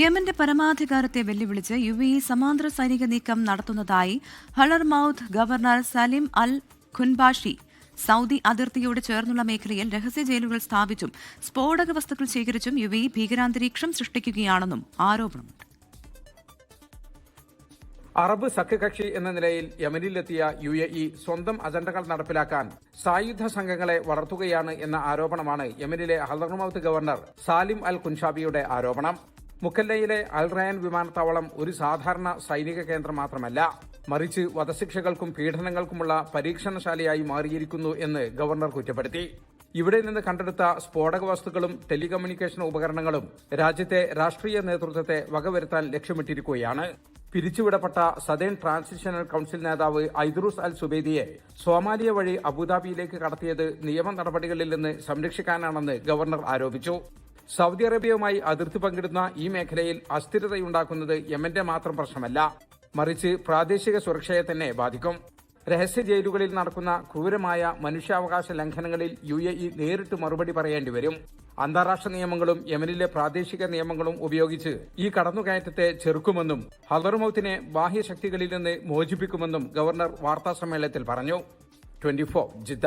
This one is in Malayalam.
യമന്റെ പരമാധികാരത്തെ വെല്ലുവിളിച്ച് യു എ സമാന്തര സൈനിക നീക്കം നടത്തുന്നതായി Hadramaut governor Salim al Khunbashi Saudi അതിർത്തിയോട് ചേർന്നുള്ള മേഖലയിൽ രഹസ്യ ജയിലുകൾ സ്ഥാപിച്ചും സ്ഫോടക വസ്തുക്കൾ ശേഖരിച്ചും യു എ ഭീകരാന്തരീക്ഷം സൃഷ്ടിക്കുകയാണെന്നും ആരോപണമുണ്ട്. അറബ് സഖ്യകക്ഷി എന്ന നിലയിൽ യമനിലെത്തിയ യു എ ഇ സ്വന്തം അജണ്ടകൾ നടപ്പിലാക്കാൻ സായുധ സംഘങ്ങളെ വളർത്തുകയാണ് എന്ന ആരോപണമാണ് യമനിലെ ഹൽദർമൌത്ത് ഗവർണർ സാലിം അൽ കുൻഷാബിയുടെ ആരോപണം. മുക്കല്ലയിലെ അൽ റയാൻ വിമാനത്താവളം ഒരു സാധാരണ സൈനിക കേന്ദ്രം മാത്രമല്ല മറിച്ച് വധശിക്ഷകൾക്കും പീഡനങ്ങൾക്കുമുള്ള പരീക്ഷണശാലയായി മാറിയിരിക്കുന്നു എന്ന് ഗവർണർ കുറ്റപ്പെടുത്തി. ഇവിടെ നിന്ന് കണ്ടെടുത്ത സ്ഫോടക വസ്തുക്കളും ടെലികമ്മ്യൂണിക്കേഷൻ ഉപകരണങ്ങളും രാജ്യത്തെ രാഷ്ട്രീയ നേതൃത്വത്തെ വകവരുത്താൻ ലക്ഷ്യമിട്ടിരിക്കുകയാണ്. പിരിച്ചുവിടപ്പെട്ട സദേൺ ട്രാൻസിഷണൽ കൌൺസിൽ നേതാവ് ഐദ്രൂസ് അൽ സുബേദിയെ സോമാലിയ വഴി അബുദാബിയിലേക്ക് കടത്തിയത് നിയമ നടപടികളിൽ നിന്ന് സംരക്ഷിക്കാനാണെന്ന് ഗവർണർ ആരോപിച്ചു. സൗദി അറേബ്യയുമായി അതിർത്തി പങ്കിടുന്ന ഈ മേഖലയിൽ അസ്ഥിരതയുണ്ടാക്കുന്നത് യമന്റെ മാത്രം പ്രശ്നമല്ല. മറിച്ച് പ്രാദേശിക സുരക്ഷയെ തന്നെ ബാധിക്കും. രഹസ്യ ജയിലുകളിൽ നടക്കുന്ന ക്രൂരമായ മനുഷ്യാവകാശ ലംഘനങ്ങളിൽ യു എ ഇ നേരിട്ട് മറുപടി പറയേണ്ടി വരും. അന്താരാഷ്ട്ര നിയമങ്ങളും യമനിലെ പ്രാദേശിക നിയമങ്ങളും ഉപയോഗിച്ച് ഈ കടന്നുകയറ്റത്തെ ചെറുക്കുമെന്നും ഹദർമൌത്തിനെ ബാഹ്യശക്തികളിൽ നിന്ന് മോചിപ്പിക്കുമെന്നും ഗവർണർ വാർത്താസമ്മേളനത്തിൽ പറഞ്ഞു. Twenty Jeddah